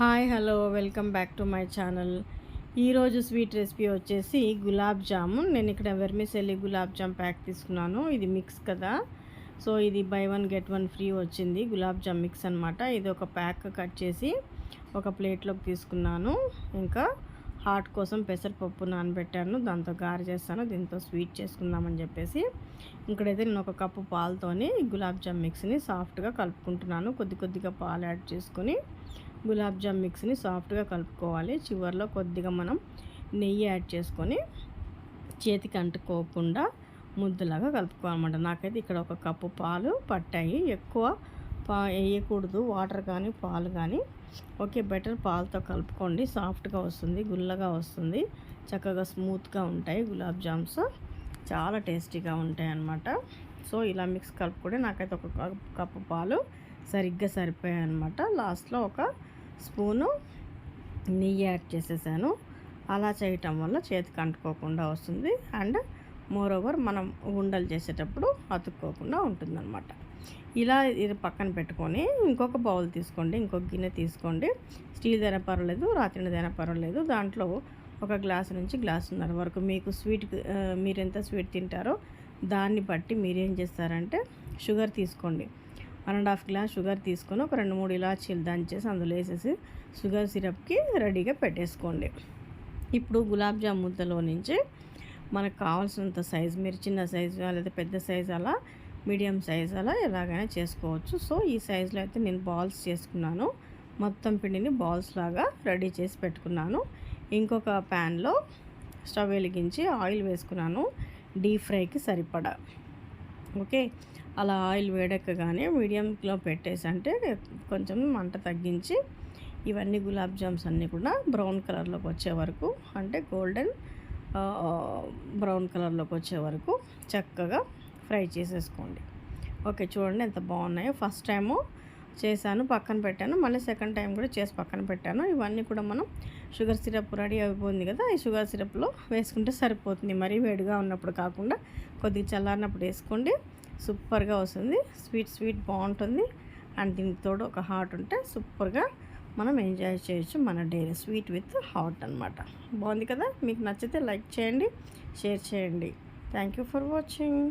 Hi hello welcome back to my channel. ఈరోజు sweet recipe వచ్చేసి గులాబ్ జామున్. నేను ఇక్కడ వెర్మిసెల్లి గులాబ్ జామ్ ప్యాక్ తీసుకున్నాను. ఇది మిక్స్ కదా. సో ఇది buy one get one free వచ్చింది గులాబ్ జామ్ మిక్స్ అనమాట ఇది ఒక ప్యాక్ కట్ చేసి ఒక ప్లేట్లోకి తీసుకున్నాను. ఇంకా హాట్ కోసం పెసరపప్పు నానబెట్టాను. దాంతో గారి చేస్తాను. దీంతో స్వీట్ చేసుకుందామని చెప్పేసి. ఇక్కడైతే నేను ఒక కప్పు పాలతోని గులాబ్ జామ్ మిక్స్ని సాఫ్ట్గా కలుపుకుంటున్నాను. కొద్ది కొద్దిగా పాలు యాడ్ చేసుకొని గులాబ్ జామ్ మిక్స్ని సాఫ్ట్గా కలుపుకోవాలి. చివరిలో కొద్దిగా మనం నెయ్యి యాడ్ చేసుకొని చేతికి అంటుకోకుండా ముద్దలాగా కలుపుకోవాలన్నమాట. నాకైతే ఇక్కడ ఒక కప్పు పాలు పట్టాయి. ఎక్కువ పా వేయకూడదు. వాటర్ కానీ పాలు కానీ. ఓకే బెటర్ పాలతో కలుపుకోండి. సాఫ్ట్గా వస్తుంది గుల్లగా వస్తుంది. చక్కగా స్మూత్గా ఉంటాయి గులాబ్ జామ్స్. చాలా టేస్టీగా ఉంటాయి అన్నమాట సో ఇలా మిక్స్ కలుపుకొని నాకైతే ఒక కప్పు పాలు సరిగ్గా సరిపోయాయి అనమాట లాస్ట్లో ఒక స్పూను నెయ్యి యాడ్ చేసేసాను. అలా చేయటం వల్ల చేతికి అంటుకోకుండా వస్తుంది. అండ్ మోర్ ఓవర్ మనం ఉండలు చేసేటప్పుడు అతుక్కోకుండా ఉంటుందన్నమాట. ఇలా ఇది పక్కన పెట్టుకొని ఇంకొక బౌల్ తీసుకోండి ఇంకొక గిన్నె తీసుకోండి. స్టీల్ దైనా పర్వాలేదు రాత్రిదైనా పర్వాలేదు. దాంట్లో ఒక గ్లాస్ నుంచి గ్లాసున్నర వరకు మీకు స్వీట్ మీరు ఎంత స్వీట్ తింటారో దాన్ని బట్టి మీరేం చేస్తారంటే షుగర్ తీసుకోండి. One and half glass sugar తీసుకొని ఒక రెండు మూడు ఇలాచీలు దంచేసి అందులో వేసేసి షుగర్ సిరప్కి రెడీగా పెట్టేసుకోండి. ఇప్పుడు గులాబ్ జామ్ ముద్దలో నుంచి మనకు కావాల్సినంత సైజు మీరు చిన్న సైజు లేదా పెద్ద సైజు అలా మీడియం సైజ్ అలా ఎలాగైనా చేసుకోవచ్చు. సో ఈ సైజులో అయితే నేను బాల్స్ చేసుకున్నాను. మొత్తం పిండిని బాల్స్ లాగా రెడీ చేసి పెట్టుకున్నాను. ఇంకొక ప్యాన్లో స్టవ్ వెలిగించి ఆయిల్ వేసుకున్నాను. డీప్ ఫ్రైకి సరిపడా. ఓకే? అలా ఆయిల్ వేడెక్కగానే మీడియంలో పెట్టేసి అంటే కొంచెం మంట తగ్గించి ఇవన్నీ గులాబ్ జామ్స్ అన్నీ కూడా బ్రౌన్ కలర్లోకి వచ్చే వరకు అంటే గోల్డెన్ బ్రౌన్ కలర్లోకి వచ్చే వరకు చక్కగా ఫ్రై చేసేసుకోండి. ఓకే చూడండి ఎంత బాగున్నాయో. ఫస్ట్ టైము చేశాను పక్కన పెట్టాను. మళ్ళీ సెకండ్ టైం కూడా చేసి పక్కన పెట్టాను. ఇవన్నీ కూడా మనం షుగర్ సిరప్ రెడీ అయిపోయింది కదా ఈ షుగర్ సిరప్లో వేసుకుంటే సరిపోతుంది. మరీ వేడిగా ఉన్నప్పుడు కాకుండా కొద్దిగా చల్లారినప్పుడు వేసుకోండి. సూపర్గా వస్తుంది. స్వీట్ స్వీట్ బాగుంటుంది. అండ్ దీనికి తోడు ఒక హాట్ ఉంటే సూపర్గా మనం ఎంజాయ్ చేయొచ్చు మన డైలీ స్వీట్ విత్ హాట్ అనమాట బాగుంది కదా? మీకు నచ్చితే లైక్ చేయండి షేర్ చేయండి. Thank you for watching.